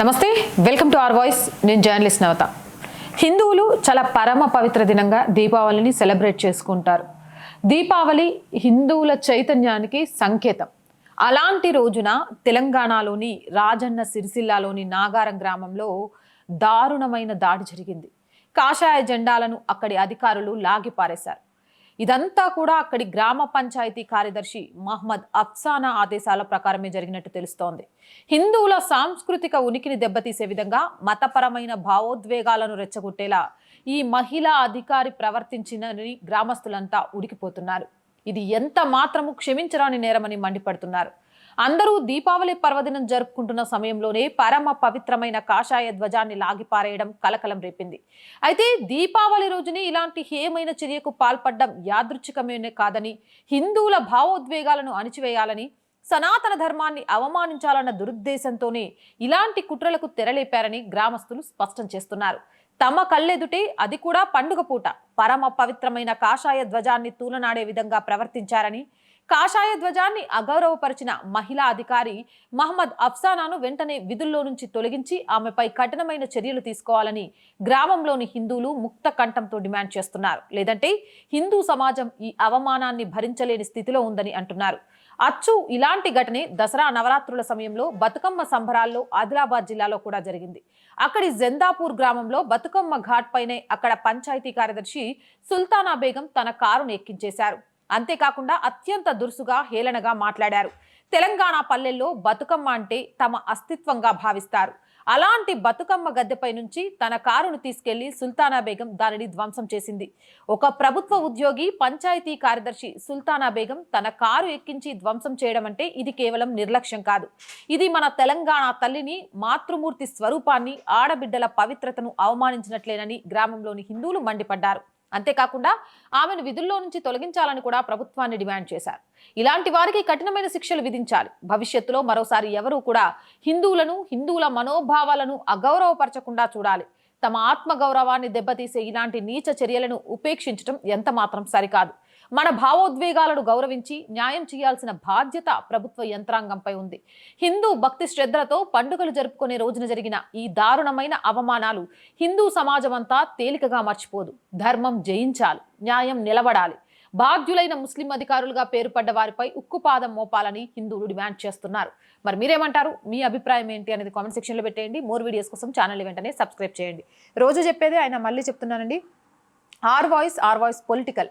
నమస్తే welcome to R voice. నేను journalist Navatha. హిందువులు చాలా పరమ పవిత్ర దినంగా దీపావళిని సెలబ్రేట్ చేసుకుంటారు. దీపావళి హిందువుల చైతన్యానికి సంకేతం. అలాంటి రోజున తెలంగాణలోని రాజన్న సిరిసిల్లాలోని నాగారం గ్రామంలో దారుణమైన దాడి జరిగింది. కాషాయ జెండాలను అక్కడి అధికారులు లాగిపారేశారు ఇదంతా కూడా అక్కడి గ్రామ పంచాయతీ కార్యదర్శి మహ్మద్ అఫ్సానా ఆదేశాల ప్రకారమే జరిగినట్టు తెలుస్తోంది. హిందువుల సాంస్కృతిక ఉనికిని దెబ్బతీసే విధంగా మతపరమైన భావోద్వేగాలను రెచ్చగొట్టేలా ఈ మహిళా అధికారి ప్రవర్తించినని గ్రామస్తులంతా ఉడికిపోతున్నారు. ఇది ఎంత మాత్రము క్షమించరాని నేరమని మండిపడుతున్నారు. అందరూ దీపావళి పర్వదినం జరుపుకుంటున్న సమయంలోనే పరమ పవిత్రమైన కాషాయ ధ్వజాన్ని లాగిపారేయడం కలకలం రేపింది. అయితే దీపావళి రోజుని ఇలాంటి హేమైన చర్యకు పాల్పడడం యాదృచ్ఛికమేనే కాదని హిందువుల భావోద్వేగాలను అణిచివేయాలని సనాతన ధర్మాన్ని అవమానించాలన్న దురుద్దేశంతోనే ఇలాంటి కుట్రలకు తెరలేపారని గ్రామస్తులు స్పష్టం చేస్తున్నారు. తమ కళ్ళెదుటే అది కూడా పండుగ పూట పరమ పవిత్రమైన కాషాయ ధ్వజాన్ని తూలనాడే విధంగా ప్రవర్తించారని కాషాయ ధ్వజాన్ని అగౌరవపరిచిన మహిళా అధికారి మహమ్మద్ అఫ్సానాను వెంటనే విధుల్లో నుంచి తొలగించి ఆమెపై కఠినమైన చర్యలు తీసుకోవాలని గ్రామంలోని హిందువులు ముక్త కంఠంతో డిమాండ్ చేస్తున్నారు. లేదంటే హిందూ సమాజం ఈ అవమానాన్ని భరించలేని స్థితిలో ఉందని అంటున్నారు. అచ్చు ఇలాంటి ఘటనే దసరా నవరాత్రుల సమయంలో బతుకమ్మ సంబరాల్లో ఆదిలాబాద్ జిల్లాలో కూడా జరిగింది. అక్కడి జెందాపూర్ గ్రామంలో బతుకమ్మ ఘాట్ పైనే అక్కడ పంచాయతీ కార్యదర్శి సుల్తానా బేగం తన కారును ఎక్కించేశారు. అంతేకాకుండా అత్యంత దురుసుగా హేళనగా మాట్లాడారు. తెలంగాణ పల్లెల్లో బతుకమ్మ అంటే తమ అస్తిత్వంగా భావిస్తారు. అలాంటి బతుకమ్మ గద్దెపై నుంచి తన కారును తీసుకెళ్ళి సుల్తానా బేగం దానిని ధ్వంసం చేసింది. ఒక ప్రభుత్వ ఉద్యోగి పంచాయతీ కార్యదర్శి సుల్తానా బేగం తన కారు ఎక్కించి ధ్వంసం చేయడం అంటే ఇది కేవలం నిర్లక్ష్యం కాదు. ఇది మన తెలంగాణ తల్లిని మాతృమూర్తి స్వరూపాన్ని ఆడబిడ్డల పవిత్రతను అవమానించినట్లేనని గ్రామంలోని హిందువులు మండిపడ్డారు. అంతేకాకుండా ఆమెను విధుల్లో నుంచి తొలగించాలని కూడా ప్రభుత్వాన్ని డిమాండ్ చేశారు. ఇలాంటి వారికి కఠినమైన శిక్షలు విధించాలి. భవిష్యత్తులో మరోసారి ఎవరూ కూడా హిందువులను హిందువుల మనోభావాలను అగౌరవపరచకుండా చూడాలి. తమ ఆత్మగౌరవాన్ని దెబ్బతీసే ఇలాంటి నీచ చర్యలను ఉపేక్షించడం ఎంతమాత్రం సరికాదు. మన భావోద్వేగాలను గౌరవించి న్యాయం చేయాల్సిన బాధ్యత ప్రభుత్వ యంత్రాంగంపై ఉంది. హిందూ భక్తి శ్రద్ధలతో పండుగలు జరుపుకునే రోజున జరిగిన ఈ దారుణమైన అవమానాలు హిందూ సమాజం అంతా తేలికగా మర్చిపోదు. ధర్మం జయించాలి న్యాయం నిలబడాలి. బాధ్యులైన ముస్లిం అధికారులుగా పేరుపడ్డ వారిపై ఉక్కుపాదం మోపాలని హిందువులు డిమాండ్ చేస్తున్నారు. మరి మీరేమంటారు? మీ అభిప్రాయం ఏంటి అనేది కామెంట్ సెక్షన్లో పెట్టేయండి. మోర్ వీడియోస్ కోసం ఛానల్ వెంటనే సబ్స్క్రైబ్ చేయండి. రోజు చెప్పేదే ఆయన మళ్ళీ చెప్తున్నానండి. R voice R voice political.